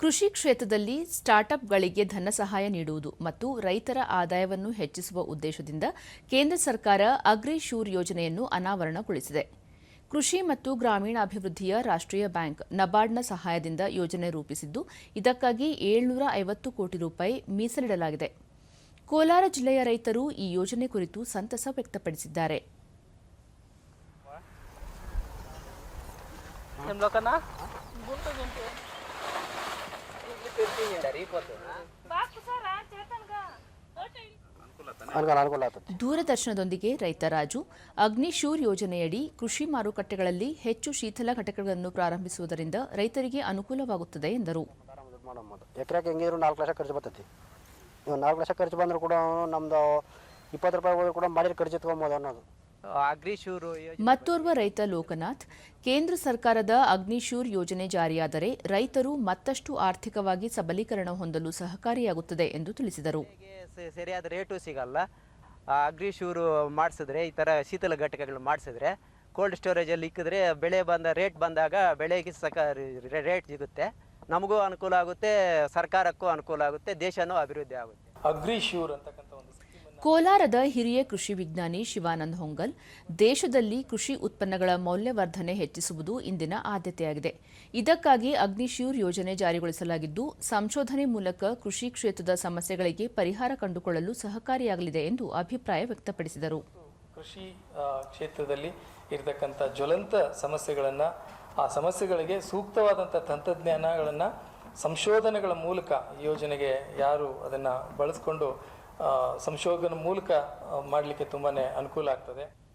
ಕೃಷಿ ಕ್ಷೇತ್ರದಲ್ಲಿ ಸ್ಟಾರ್ಟ್ಅಪ್ಗಳಿಗೆ ಧನ ಸಹಾಯ ನೀಡುವುದು ಮತ್ತು ರೈತರ ಆದಾಯವನ್ನು ಹೆಚ್ಚಿಸುವ ಉದ್ದೇಶದಿಂದ ಕೇಂದ್ರ ಸರ್ಕಾರ ಅಗ್ರಿ ಶೂರ್ ಯೋಜನೆಯನ್ನು ಅನಾವರಣಗೊಳಿಸಿದೆ. ಕೃಷಿ ಮತ್ತು ಗ್ರಾಮೀಣಾಭಿವೃದ್ಧಿಯ ರಾಷ್ಟ್ರೀಯ ಬ್ಯಾಂಕ್ ನಬಾರ್ಡ್ನ ಸಹಾಯದಿಂದ ಯೋಜನೆ ರೂಪಿಸಿದ್ದು, ಇದಕ್ಕಾಗಿ ಏಳ್ನೂರ ಐವತ್ತು ಕೋಟಿ ರೂಪಾಯಿ ಮೀಸಲಿಡಲಾಗಿದೆ. ಕೋಲಾರ ಜಿಲ್ಲೆಯ ರೈತರು ಈ ಯೋಜನೆ ಕುರಿತು ಸಂತಸ ವ್ಯಕ್ತಪಡಿಸಿದ್ದಾರೆ. ದೂರದರ್ಶನದೊಂದಿಗೆ ರೈತ ರಾಜು, ಅಗ್ನಿಶೂರ್ ಯೋಜನೆಯಡಿ ಕೃಷಿ ಮಾರುಕಟ್ಟೆಗಳಲ್ಲಿ ಹೆಚ್ಚು ಶೀತಲ ಘಟಕಗಳನ್ನು ಪ್ರಾರಂಭಿಸುವುದರಿಂದ ರೈತರಿಗೆ ಅನುಕೂಲವಾಗುತ್ತದೆ ಎಂದರು. ಹೆಂಗಿದ್ರು ನಾಲ್ಕು ಲಕ್ಷ ಖರ್ಚು ಬರ್ತೈತಿ. ನಾಲ್ಕು ಲಕ್ಷ ಖರ್ಚು ಬಂದರೂ ಕೂಡ ನಮ್ದು ಇಪ್ಪತ್ತು ರೂಪಾಯಿ ಕೂಡ ಮಾಡಿ ಖರ್ಚು ಎತ್ಕೊಬೋದು ಅನ್ನೋದು. ಮತ್ತೋರ್ವ ರೈತ ಲೋಕನಾಥ್ ಕೇಂದ್ರ ಸರ್ಕಾರದ ಅಗ್ನಿಶೂರ್ ಯೋಜನೆ ಜಾರಿಯಾದರೆ ರೈತರು ಮತ್ತಷ್ಟು ಆರ್ಥಿಕವಾಗಿ ಸಬಲೀಕರಣ ಹೊಂದಲು ಸಹಕಾರಿಯಾಗುತ್ತದೆ ಎಂದು ತಿಳಿಸಿದರು. ಸರಿಯಾದ ರೇಟು ಸಿಗಲ್ಲ. ಅಗ್ನಿಶೂರು ಅಗ್ರಿಶೂರು ಮಾಡಿಸಿದ್ರೆ ಈ ಥರ ಶೀತಲ ಘಟಕಗಳು ಮಾಡಿಸಿದ್ರೆ ಕೋಲ್ಡ್ ಸ್ಟೋರೇಜಲ್ಲಿ ಇಕ್ಕಿದ್ರೆ ಬೆಳೆ ಬಂದ ರೇಟ್ ಬಂದಾಗ ಬೆಳೆಗೆ ಸಕ ರೇಟ್ ಸಿಗುತ್ತೆ. ನಮಗೂ ಅನುಕೂಲ ಆಗುತ್ತೆ ಸರ್ಕಾರಕ್ಕೂ ಅನುಕೂಲ ಆಗುತ್ತೆ ದೇಶನೂ ಅಭಿವೃದ್ಧಿ ಆಗುತ್ತೆ. ಅಗ್ರಿಶ್ಯೂರ್ ಅಂತಕ್ಕಂಥ ಕೋಲಾರದ ಹಿರಿಯ ಕೃಷಿ ವಿಜ್ಞಾನಿ ಶಿವಾನಂದ್ ಹೊಂಗಲ್, ದೇಶದಲ್ಲಿ ಕೃಷಿ ಉತ್ಪನ್ನಗಳ ಮೌಲ್ಯವರ್ಧನೆ ಹೆಚ್ಚಿಸುವುದು ಇಂದಿನ ಆದ್ಯತೆಯಾಗಿದೆ. ಇದಕ್ಕಾಗಿ ಅಗ್ನಿಶ್ಯೂರ್ ಯೋಜನೆ ಜಾರಿಗೊಳಿಸಲಾಗಿದ್ದು, ಸಂಶೋಧನೆ ಮೂಲಕ ಕೃಷಿ ಕ್ಷೇತ್ರದ ಸಮಸ್ಯೆಗಳಿಗೆ ಪರಿಹಾರ ಕಂಡುಕೊಳ್ಳಲು ಸಹಕಾರಿಯಾಗಲಿದೆ ಎಂದು ಅಭಿಪ್ರಾಯ ವ್ಯಕ್ತಪಡಿಸಿದರು. ಕೃಷಿ ಕ್ಷೇತ್ರದಲ್ಲಿ ಇರತಕ್ಕಂಥ ಜ್ವಲಂತ ಸಮಸ್ಯೆಗಳನ್ನು, ಆ ಸಮಸ್ಯೆಗಳಿಗೆ ಸೂಕ್ತವಾದಂಥ ತಂತ್ರಜ್ಞಾನಗಳನ್ನು ಸಂಶೋಧನೆಗಳ ಮೂಲಕ ಯೋಜನೆಗೆ ಯಾರು ಅದನ್ನು ಬಳಸ್ಕೊಂಡು ಸಂಶೋಧನೆ ಮೂಲಕ ಮಾಡಲಿಕ್ಕೆ ತುಂಬಾ ಅನುಕೂಲ ಆಗ್ತದೆ.